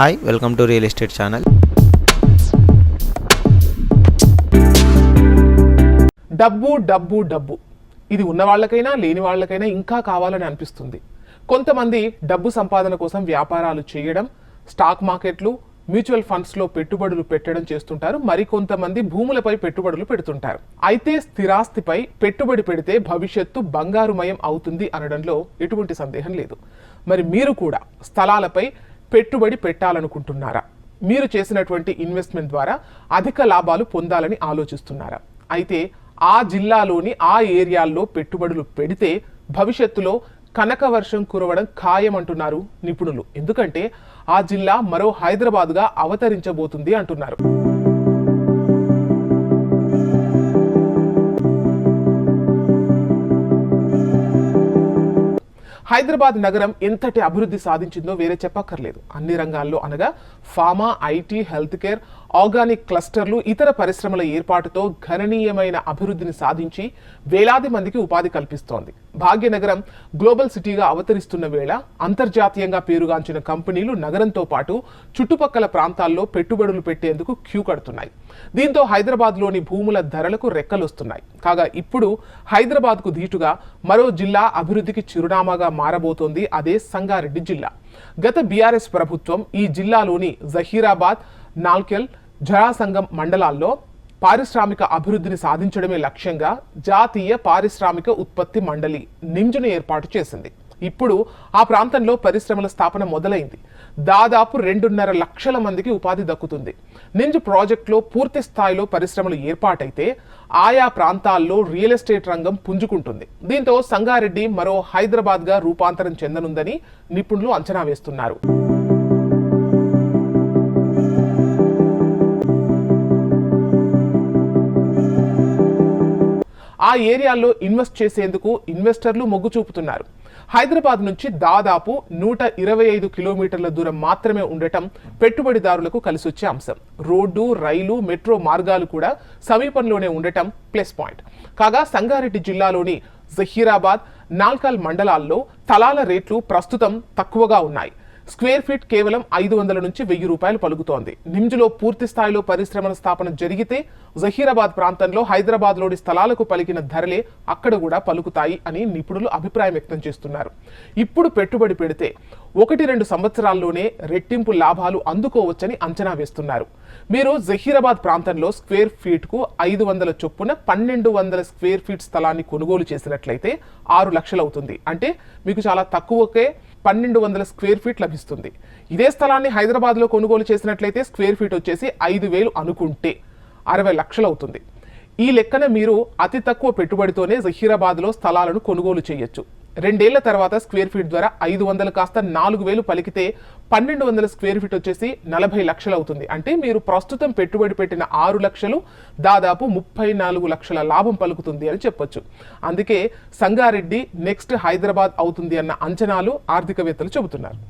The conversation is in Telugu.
Hi welcome to real estate channel డబ్బు డబ్బు డబ్బు. ఇది ఉన్న వాళ్ళకైనా లేని వాళ్ళకైనా ఇంకా కావాలని అనిపిస్తుంది. కొంతమంది డబ్బు సంపాదన కోసం వ్యాపారాలు చేయడం స్టాక్ మార్కెట్లు మ్యూచువల్ ఫండ్స్లో పెట్టుబడులు పెట్టడం చేస్తుంటారు. మరి కొంతమంది భూములపై పెట్టుబడులు పెడుతుంటారు. అయితే స్థిరాస్తిపై పెట్టుబడి పెడితే భవిష్యత్తు బంగారుమయం అవుతుంది అనడంలో ఎటువంటి సందేహం లేదు. మరి మీరు కూడా స్థలాలపై పెట్టుబడి పెట్టాలనుకుంటున్నారా? మీరు చేసినటువంటి ఇన్వెస్ట్మెంట్ ద్వారా అధిక లాభాలు పొందాలని ఆలోచిస్తున్నారా? అయితే ఆ జిల్లాలోని ఆ ఏరియాల్లో పెట్టుబడులు పెడితే భవిష్యత్తులో కనక వర్షం కురవడం ఖాయం అంటున్నారు నిపుణులు. ఎందుకంటే ఆ జిల్లా మరో హైదరాబాద్గా అవతరించబోతుంది అంటున్నారు. హైదరాబాద్ నగరం ఎంతటి అభివృద్ధి సాధించిందో వేరే చెప్పక్కర్లేదు. అన్ని రంగాల్లో అనగా pharma IT health care organic క్లస్టర్లు ఇతర పరిశ్రమల ఏర్పాటుతో గణనీయమైన అభివృద్ధిని సాధించి వేలాది మందికి ఉపాధి కల్పిస్తోంది. భాగ్యనగరం గ్లోబల్ సిటీగా అవతరిస్తున్న వేళ అంతర్జాతీయంగా పేరుగాంచిన కంపెనీలు నగరంతో పాటు చుట్టుపక్కల ప్రాంతాల్లో పెట్టుబడులు పెట్టేందుకు క్యూ కడుతున్నాయి. దీంతో హైదరాబాద్లోని భూముల ధరలకు రెక్కలొస్తున్నాయి. కాగా ఇప్పుడు హైదరాబాద్కు ధీటుగా మరో జిల్లా అభివృద్ధికి చిరునామాగా మారబోతోంది అదే సంగారెడ్డి జిల్లా. గత బీఆర్ఎస్ ప్రభుత్వం ఈ జిల్లాలోని జహీరాబాద్ నాల్కెల్ జరాసంగం మండలాల్లో పారిశ్రామిక అభివృద్ధిని సాధించడమే లక్ష్యంగా జాతీయ పారిశ్రామిక ఉత్పత్తి మండలి నింజును ఏర్పాటు చేసింది. ఇప్పుడు ఆ ప్రాంతంలో పరిశ్రమల స్థాపన మొదలైంది. దాదాపు రెండున్నర లక్షల మందికి ఉపాధి దక్కుతుంది. నింజు ప్రాజెక్టులో పూర్తి స్థాయిలో పరిశ్రమలు ఏర్పాటైతే ఆయా ప్రాంతాల్లో రియల్ ఎస్టేట్ రంగం పుంజుకుంటుంది. దీంతో సంగారెడ్డి మరో హైదరాబాద్గా రూపాంతరం చెందనుందని నిపుణులు అంచనా వేస్తున్నారు. ఆ ఏరియాల్లో ఇన్వెస్ట్ చేసేందుకు ఇన్వెస్టర్లు మొగ్గు చూపుతున్నారు. హైదరాబాద్ నుంచి దాదాపు నూట ఇరవై ఐదు కిలోమీటర్ల దూరం మాత్రమే ఉండటం పెట్టుబడిదారులకు కలిసొచ్చే అంశం. రోడ్డు రైలు మెట్రో మార్గాలు కూడా సమీపంలోనే ఉండటం ప్లస్ పాయింట్. కాగా సంగారెడ్డి జిల్లాలోని జహీరాబాద్ నాల్కల్ మండలాల్లో తలాల రేట్లు ప్రస్తుతం తక్కువగా ఉన్నాయి. స్క్వేర్ ఫీట్ కేవలం ఐదు వందల నుంచి వెయ్యి రూపాయలు పలుకుతోంది. నిమ్జ్లో పూర్తి స్థాయిలో పరిశ్రమల స్థాపన జరిగితే జహీరాబాద్ ప్రాంతంలో హైదరాబాద్లోని స్థలాలకు పలికిన ధరలే అక్కడ కూడా పలుకుతాయి అని నిపుణులు అభిప్రాయం వ్యక్తం చేస్తున్నారు. ఇప్పుడు పెట్టుబడి పెడితే ఒకటి రెండు సంవత్సరాల్లోనే రెట్టింపు లాభాలు అందుకోవచ్చని అంచనా వేస్తున్నారు. మీరు జహీరాబాద్ ప్రాంతంలో స్క్వేర్ ఫీట్కు ఐదు వందల చొప్పున పన్నెండు వందల స్క్వేర్ ఫీట్ స్థలాన్ని కొనుగోలు చేసినట్లయితే ఆరు లక్షలు అవుతుంది అంటే మీకు చాలా తక్కువకే పన్నెండు వందల స్క్వేర్ ఫీట్ లభిస్తుంది. ఇదే స్థలాన్ని హైదరాబాద్లో కొనుగోలు చేసినట్లయితే స్క్వేర్ ఫీట్ వచ్చేసి ఐదు వేలు అనుకుంటే అరవై లక్షలు అవుతుంది ఈ లెక్కన మీరు అతి తక్కువ పెట్టుబడితోనే జహీరాబాద్లో స్థలాలను కొనుగోలు చేయొచ్చు. రెండేళ్ళ తర్వాత స్క్వేర్ ఫీట్ ద్వారా ఐదు వందలు కాస్త నాలుగు వేలు పలికితే పన్నెండు వందల స్క్వేర్ ఫీట్ వచ్చేసి నలభై లక్షలు అవుతుంది. అంటే మీరు ప్రస్తుతం పెట్టుబడి పెట్టిన ఆరు లక్షలు దాదాపు ముప్పై నాలుగు లక్షల లాభం పలుకుతుంది అని చెప్పొచ్చు. అందుకే సంగారెడ్డి నెక్స్ట్ హైదరాబాద్ అవుతుంది అన్న అంచనాలు ఆర్థికవేత్తలు చెబుతున్నారు.